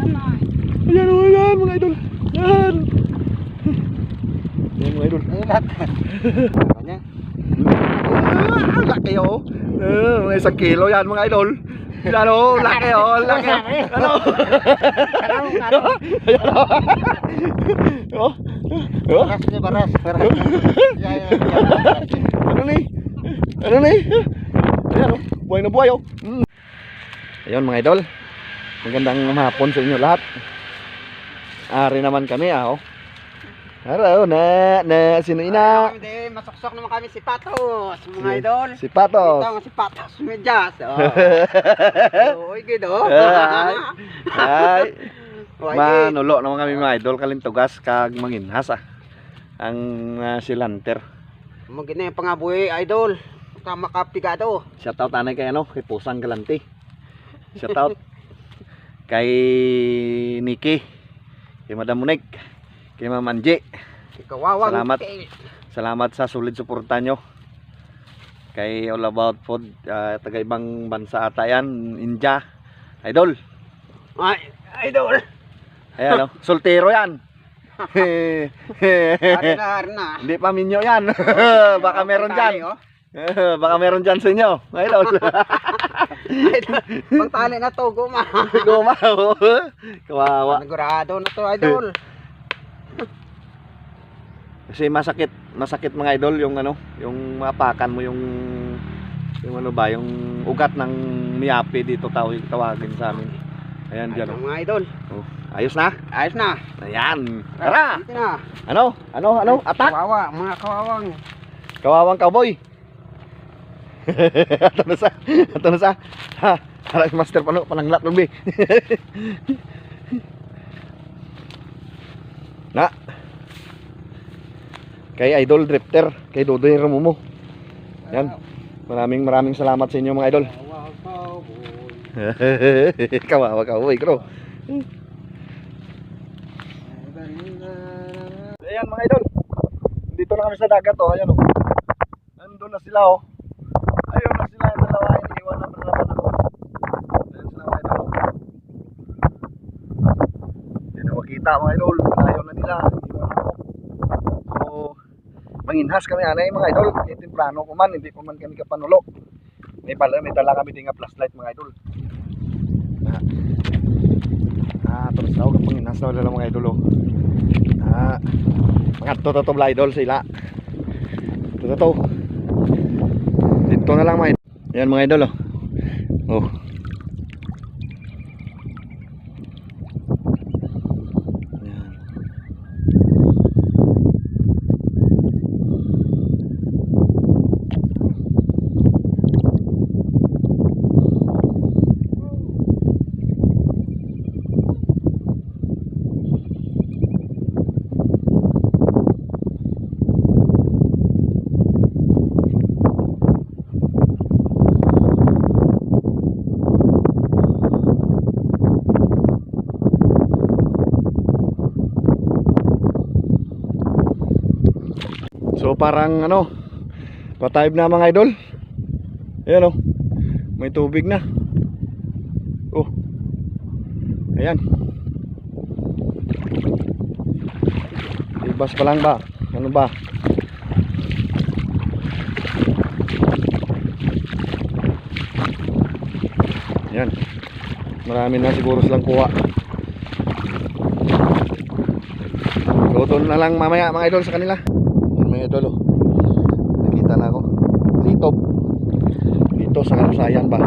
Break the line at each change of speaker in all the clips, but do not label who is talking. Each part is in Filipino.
Ayan o, ayan mga idol. Yan. Ayan mga idol.
Ayun lahat. Kanya.
Ah, laki o. Ah, mga isang kilo yan mga idol. Yan o, laki o, laki. Ano?
Karang, karang.
Ayan o. Oh. Oh.
Baras niya, baras. Baras.
Ano ni? Ano ni? Ayan o, buhay na buhay o. Mm. Ayun mga idol. Magandang hapon sa inyo lahat. Ari naman kami ah oh. Hello na na sino ina?
Hindi, masuksok naman kami si Patos, mga idol.
Si Patos.
Ito, si Patos Medyas. Oh. Uy, gido.
Ay. Ay.
Uy,
Manulo naman kami mga idol kalintugas kag manginhas ah. Ang uh, silanter.
Mo gina yung pangabuhi, idol. Ka makapigado.
Shout out anay kay ano, kay Pusang Galanti. Shout out kay Nikki, kay Madam Munig, kay Ma'am.
Kawawang.
Salamat. Salamat sa solid suporta nyo. Kay All About Food, ah, taga ibang bansa ata yan, India. Idol.
Ay, idol.
Ayan oh, soltero yan. Hindi pa minyo yan. Baka meron dyan.
Oh.
Baka meron dyan sa inyo. Idol.
Pang tali na to, guma.
Gumaw. Kawawa.
Nagurado na to, idol.
Kasi masakit, masakit mga idol yung ano, yung mapakan mo yung yung ano ba, yung ugat ng miyapi dito tawag tawagin sa amin. Ayan diyan. Oh.
mga idol.
Oh, ayos na.
Ayos na.
Ayan. Tara. Ano? Ano? Ano? Atak.
Kawawa, mga kawawang.
Kawawang cowboy. Ato na sa. Ato na sa. Ha. Harap master pano pananglat ng bi. na. Kay Idol Drifter, kay Dodoy Ramumo. Yan. Maraming maraming salamat sa inyo mga idol.
Kawawa.
Kawawa cowboy, bro. Ayan mga idol. Dito na kami sa dagat oh. Ayan oh. Nandun na sila oh. Ayun na sila yung dalawa. Iniwan na naman ako. Ayan sila mga idol. oh. Hindi na makita mga idol. Ayaw na nila. Iniwan ako. So, manginhas kami anay mga idol. Itimplano ko man. Hindi ko man kami kapanulo. May pala, may dala kami tinga flashlight mga idol. Ah, ah terus tau kapag inhas na wala mga idol oh. Ah, mga to to to mga idol sila. To to to. Dito na lang mga idol. Yan mga idol oh. Oh. Parang ano, patayib na mga idol. Ayan oh. May tubig na. Oh. Ayan. Ibas pa lang ba? Ano ba? Ayan. Marami na siguro silang kuha. Luto na lang mamaya mga idol sa kanila. Mga idol oh. Nakita na ako. Dito. Dito sa kalusayan ba.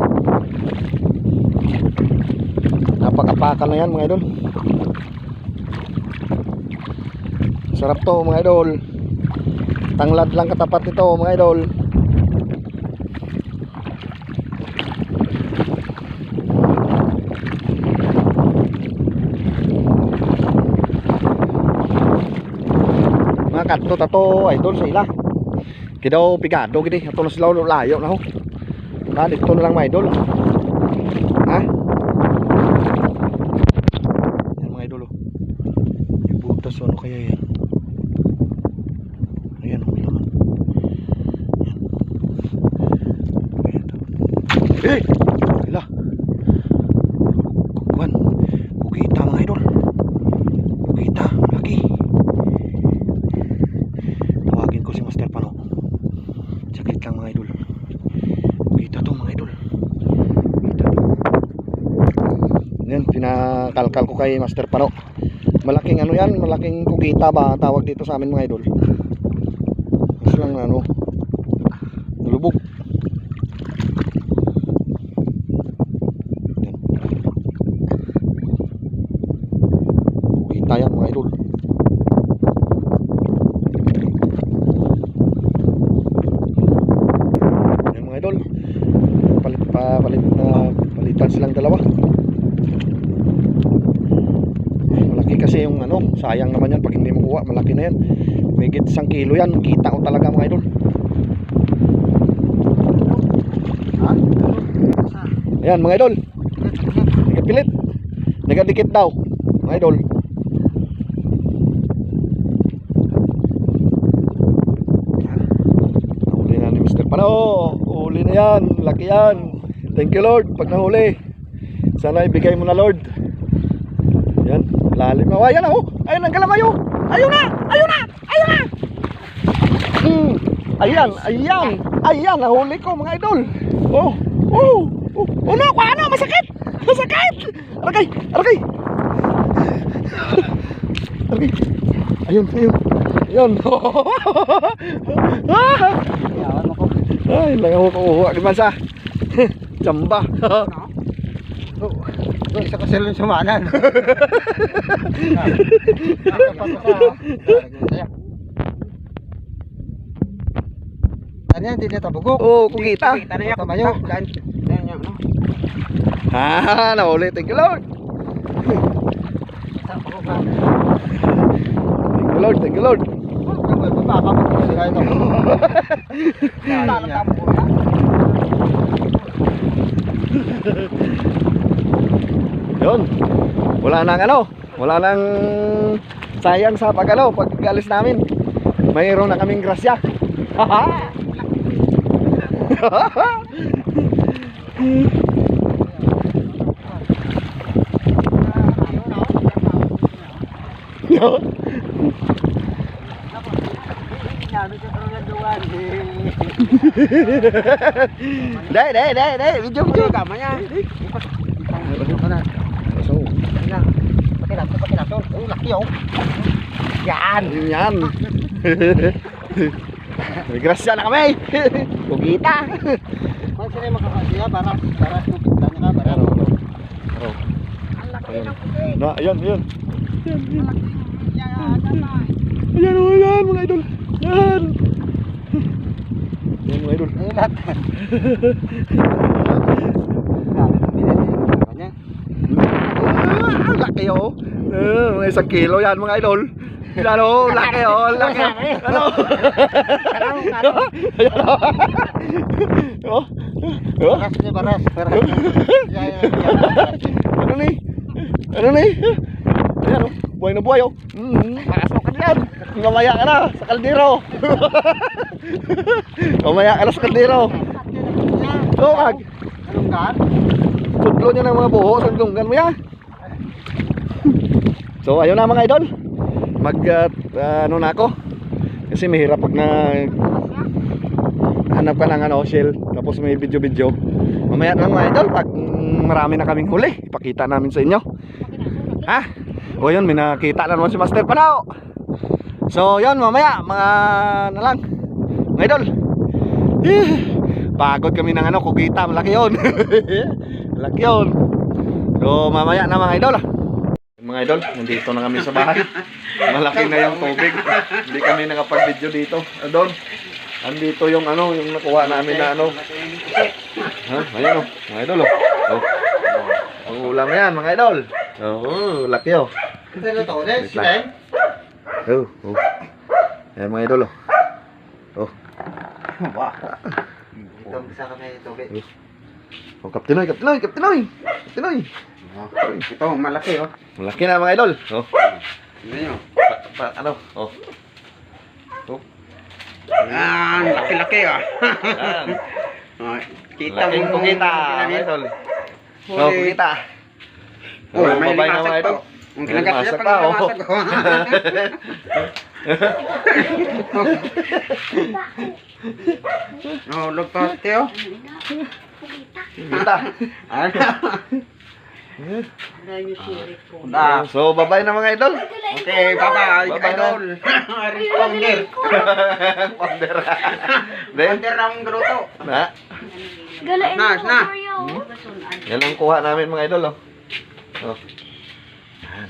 Napakapakan na yan mga idol. Sarap to mga idol. Tanglad lang katapat nito mga idol. Mga kanto tato idol sa ila. Kidaw pigado gidi ato na sila layo na ho. Na dito na lang mga idol. Ha? Yan mga idol oh. yung butas ano kaya yan? Ayan oh laman. Eh pinakalkal ko kay Master Pano. Malaking ano yan, malaking kugita ba tawag dito sa amin mga idol. Mas lang ano, lubog. Yan. Kugita yan mga idol. Yan mga idol. Palit pa palit na palitan silang dalawa. Malaki kasi yung ano, sayang naman yan pag hindi mo kuha, malaki na yan. May git isang kilo yan, kita ko talaga mga idol. Ayan mga idol, nagapilit. Nagadikit daw, mga idol. Nahuli na ni Mr. Pano. Huli na yan. Laki yan. Thank you Lord pag nahuli. Sana ibigay mo na Lord. Yan. Lalim na. Ayan na oh. Ayun ang galamayo. Ayun na. Ayun na. Ayun na. Hmm. Ayan. Ayan. Ayan. Nahuli ko mga idol. Oh. Oh. Oh. Oh no. Ano? Masakit. Masakit. Aragay. Aragay. Aragay. Ayun. Ayun. Ayun. ah. Ay, lang ako kukuha di man sa Chamba.
Doon sa kasilong sumanan. Ano yan, hindi na tabugok.
Oo, kung
kita. Kita na yan. Tamayo.
Ah, naulit. Thank you, Lord. Thank you, Lord. Thank you, Lord.
Hahaha Yun. Wala nang ano, wala nang sayang sa pag ano, pag alis namin. Mayroon na kaming grasya. Yun. Dai, dai, dai, dai, video, video. Gamanya.
So,
Pinasol pa pinasol. Uy, laki oh. Yan.
Yan. May grasya na kami. Pugita.
Kung sila yung makakasya, para, para, para, para, para.
Pero, pero. Ang laki ng puti. Na, ayan, ayan. Ayan, ayan. Ayan, mga idol. Ayan. Ayan, mga idol.
Ayan lahat.
Ang laki oh. Eh, mga isang kilo yan, mga idol. Yan oh, laki oh, laki. Ano? Ayan oh. Oh.
Paras paras, paras.
Ano ni? Ano ni? Ayan oh, buhay na buhay oh. Mm, pasok ka dyan. Mamaya ka na sa kaldero. Mamaya ka na sa kaldero.
Anong gaan?
Tudlo niya ng mga buho sa lunggan mo yan. So, ayun na mga idol. Mag, uh, ano na ako. Kasi mahirap pag na hanap ka ng ano, shell. Tapos may video-video. Mamaya na lang mga idol. Pag marami na kaming huli, ipakita namin sa inyo. Ha? O yun, may nakita na naman si Master Panao. So, yun, mamaya, mga na lang. Mga idol. Eh, Pagod kami ng ano, kugita, malaki yun. malaki yun. So, mamaya na mga idol. ah. Mga idol, nandito na kami sa bahay. Malaki na yung tubig. Hindi kami nakapag-video dito. Doon. Andito yung ano, yung nakuha namin na ano. Ha? Ayan oh, mga idol oh. Oh. oh. Ang ulam yan, mga idol. Oo, laki oh.
Ito na to.
Oh, oh. Ayan mga idol oh. Oh.
Wah. Ito, bisa kami tubig.
Oh, Kaptinoy, Kaptinoy, Kaptinoy. Kaptinoy.
Ito, malaki oh.
Malaki na mga idol. Oh.
Ano nyo?
Pa, pa, ano? Oh. Oh.
Yan, laki-laki ah.
Yan.
Oh, kita mo
mga
Huli.
idol. Oh, kugita.
Oh, may
babay na, mga idol.
Ang pag
pa, oh.
Oh, log pa, Teo.
Kugita.
Ano? Ah.
So, bye-bye na mga idol.
Okay, bye-bye,
Bye-bye
idol. Responder.
Then,
Responder ang gruto.
na.
Galain
Na,
mo,
na.
Mario.
Yan ang kuha namin mga idol, oh. Oh. Yan.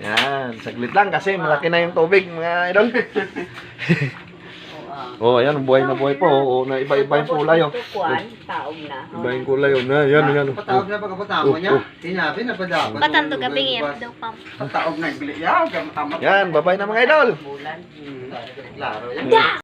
Yan. Saglit lang kasi malaki na yung tubig mga idol. Oh, ayan. Buhay na buhay po. Oh, na iba-iba yung kulay, oh.
Kuan, taog na.
Iba yung kulay, oh. Na, yan, yan. Oh.
Patawag na pagkapatawag niya. Sinabi na pa dapat.
Batan to gabi pam.
Patawag na ibili. Yaw, gamatamat.
Yan. Bye-bye na mga idol.
Bulan.
Klaro yan.